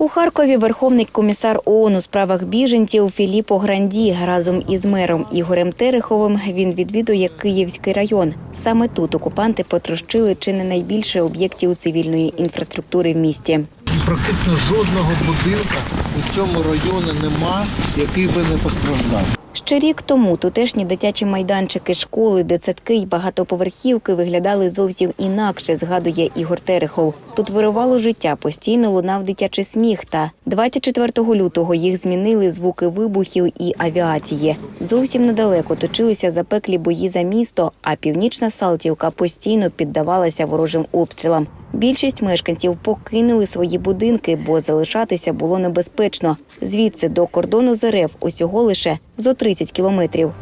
У Харкові верховний комісар ООН у справах біженців Філіппо Гранді разом із мером Ігорем Тереховим він відвідує Київський район. Саме тут окупанти потрощили чи не найбільше об'єктів цивільної інфраструктури в місті. Практично жодного будинка у цьому районі нема, який би не постраждав. Ще рік тому тутешні дитячі майданчики, школи, дитсадки й багатоповерхівки виглядали зовсім інакше, згадує Ігор Терехов. Тут вирувало життя, постійно лунав дитячий сміх. Та 24 лютого їх змінили звуки вибухів і авіації. Зовсім недалеко точилися запеклі бої за місто, а північна Салтівка постійно піддавалася ворожим обстрілам. Більшість мешканців покинули свої будинки, бо залишатися було небезпечно. Звідси до кордону з РФ усього лише зо 30 кілометрів.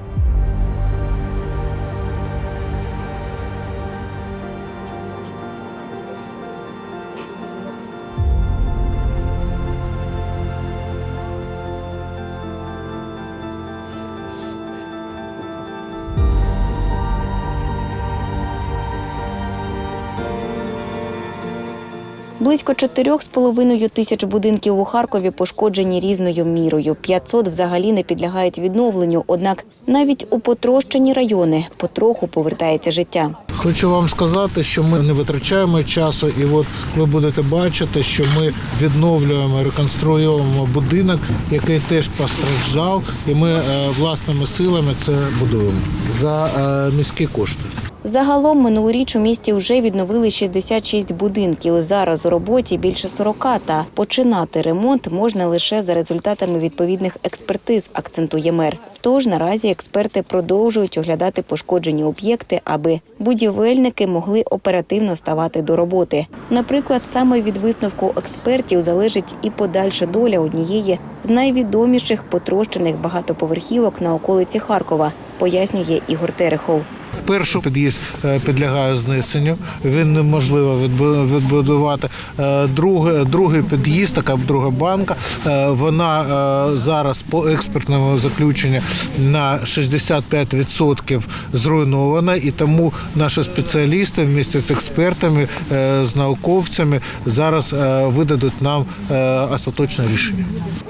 Близько 4,5 тисяч будинків у Харкові пошкоджені різною мірою. 500 взагалі не підлягають відновленню. Однак навіть у потрощені райони потроху повертається життя. Хочу вам сказати, що ми не витрачаємо часу, і от ви будете бачити, що ми відновлюємо, реконструюємо будинок, який теж постраждав, і ми е, власними силами це будуємо за е, міські кошти. Загалом минулоріч у місті вже відновили 66 будинків. Зараз у роботі більше 40, та починати ремонт можна лише за результатами відповідних експертиз, акцентує мер. Тож наразі експерти продовжують оглядати пошкоджені об'єкти, аби будівельники могли оперативно ставати до роботи. Наприклад, саме від висновку експертів залежить і подальша доля однієї з найвідоміших потрощених багатоповерхівок на околиці Харкова, пояснює Ігор Терехов. Перший під'їзд е, підлягає знесенню, він неможливо відбу- відбудувати. Е, Другий, другий під'їзд, така друга банка, е, вона зараз по експертному заключенню на 65% зруйнована, і тому наші спеціалісти вместе з експертами, з науковцями зараз видадуть нам остаточне рішення.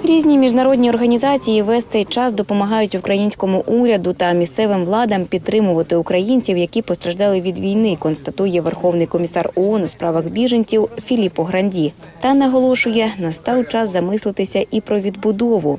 Різні міжнародні організації весь цей час допомагають українському уряду та місцевим владам підтримувати українців, які постраждали від війни, констатує Верховний комісар ООН у справах біженців Філіппо Гранді. Та наголошує, настав час замислитися і про відбудову.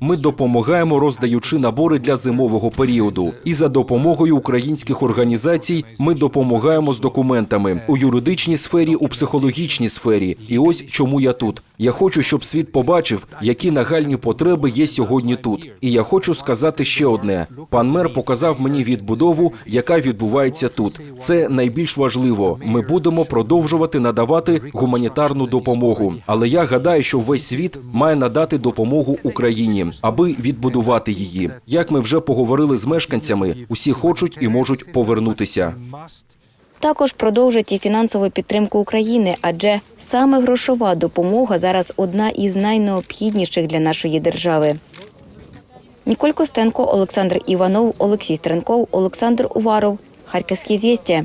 Ми допомагаємо, роздаючи набори для зимового періоду. І за допомогою українських організацій ми допомагаємо з документами у юридичній сфері, у психологічній сфері. І ось чому я тут. Я хочу, щоб світ побачив, які нагальні потреби є сьогодні тут. І я хочу сказати ще одне: пан мер показав мені відбудову, яка відбувається тут. Це найбільш важливо. Ми будемо продовжувати надавати гуманітарну допомогу. Але я гадаю, що весь світ має надати допомогу Україні, аби відбудувати її. Як ми вже поговорили з мешканцями, усі хочуть і можуть повернутися. Також продовжать і фінансову підтримку України, адже саме грошова допомога зараз одна із найнеобхідніших для нашої держави. Ніколь Костенко, Олександр Іванов, Олексій Стренков, Олександр Уваров. Харківські звістя.